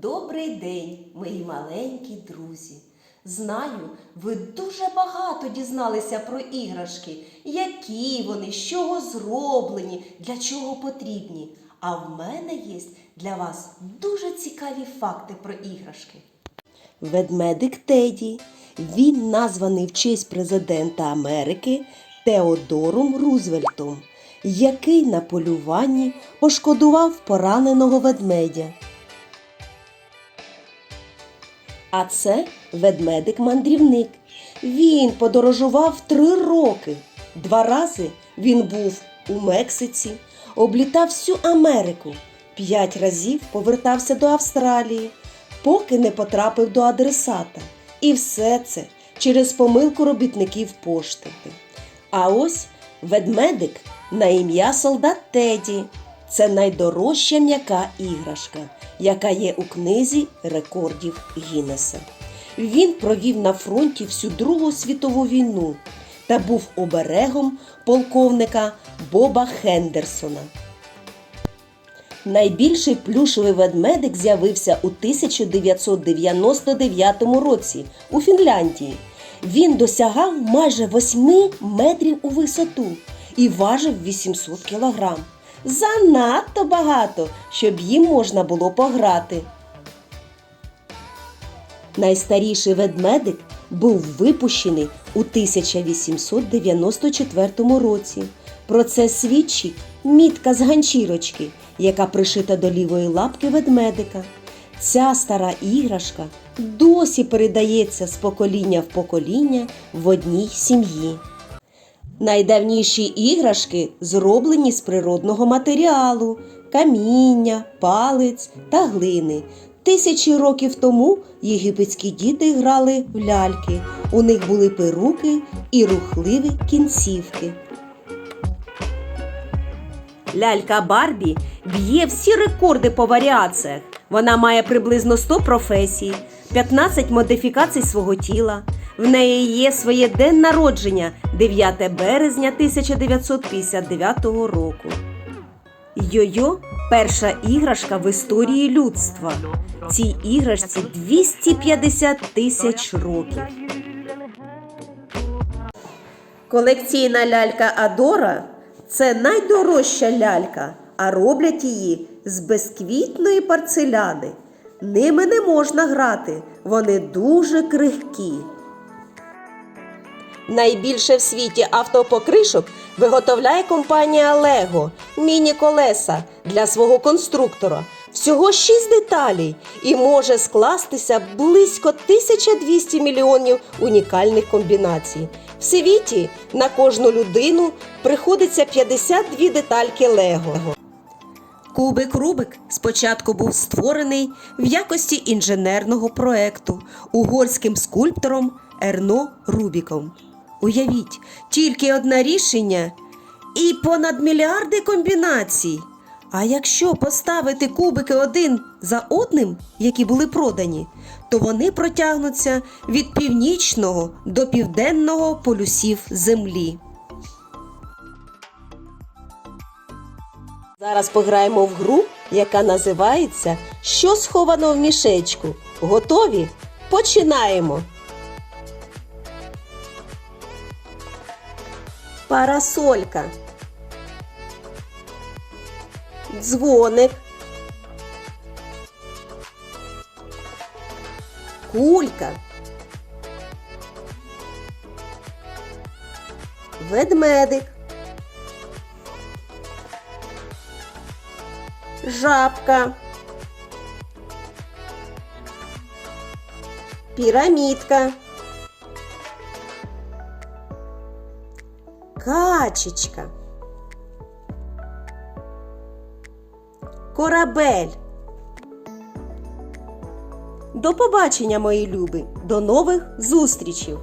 Добрий день, мої маленькі друзі. Знаю, ви дуже багато дізналися про іграшки, які вони, з чого зроблені, для чого потрібні. А в мене є для вас дуже цікаві факти про іграшки. Ведмедик Теді. Він названий в честь президента Америки Теодором Рузвельтом, який на полюванні пошкодував пораненого ведмедя. А це ведмедик-мандрівник. Він подорожував три роки. Два рази він був у Мексиці, облітав всю Америку, п'ять разів повертався до Австралії, поки не потрапив до адресата. І все це через помилку робітників пошти. А ось ведмедик на ім'я солдат Теді. Це найдорожча м'яка іграшка, яка є у книзі рекордів Гіннеса. Він провів на фронті всю Другу світову війну та був оберегом полковника Боба Хендерсона. Найбільший плюшевий ведмедик з'явився у 1999 році у Фінляндії. Він досягав майже 8 метрів у висоту і важив 800 кілограм. Занадто багато, щоб їм можна було пограти. Найстаріший ведмедик був випущений у 1894 році. Про це свідчить мітка з ганчірочки, яка пришита до лівої лапки ведмедика. Ця стара іграшка досі передається з покоління в покоління в одній сім'ї. Найдавніші іграшки зроблені з природного матеріалу каміння, палець та глини. Тисячі років тому єгипетські діти грали в ляльки. У них були перуки і рухливі кінцівки. Лялька Барбі б'є всі рекорди по варіаціях. Вона має приблизно 100 професій, 15 модифікацій свого тіла. В неї є своє день народження 9 березня 1959 року. Йо-йо перша іграшка в історії людства. Цій іграшці 250 тисяч років. Колекційна лялька Адора це найдорожча лялька, а роблять її з безквітної порцеляни. Ними не можна грати, вони дуже крихкі. Найбільше в світі автопокришок виготовляє компанія Lego міні-колеса для свого конструктора. Всього 6 деталей і може скластися близько 1200 мільйонів унікальних комбінацій. В світі на кожну людину приходиться 52 детальки Лего. Кубик Рубик спочатку був створений в якості інженерного проекту угорським скульптором Ерно Рубіком. Уявіть, тільки одне рішення і понад мільярди комбінацій. А якщо поставити кубики один за одним, які були продані, то вони протягнуться від північного до південного полюсів Землі. Зараз пограємо в гру, яка називається Що сховано в мішечку. Готові? Починаємо. Парасолька. Дзвоник. Кулька. Ведмедик. Жабка. Пірамідка. Качечка. Корабель. До побачення, мої люби. До нових зустрічей!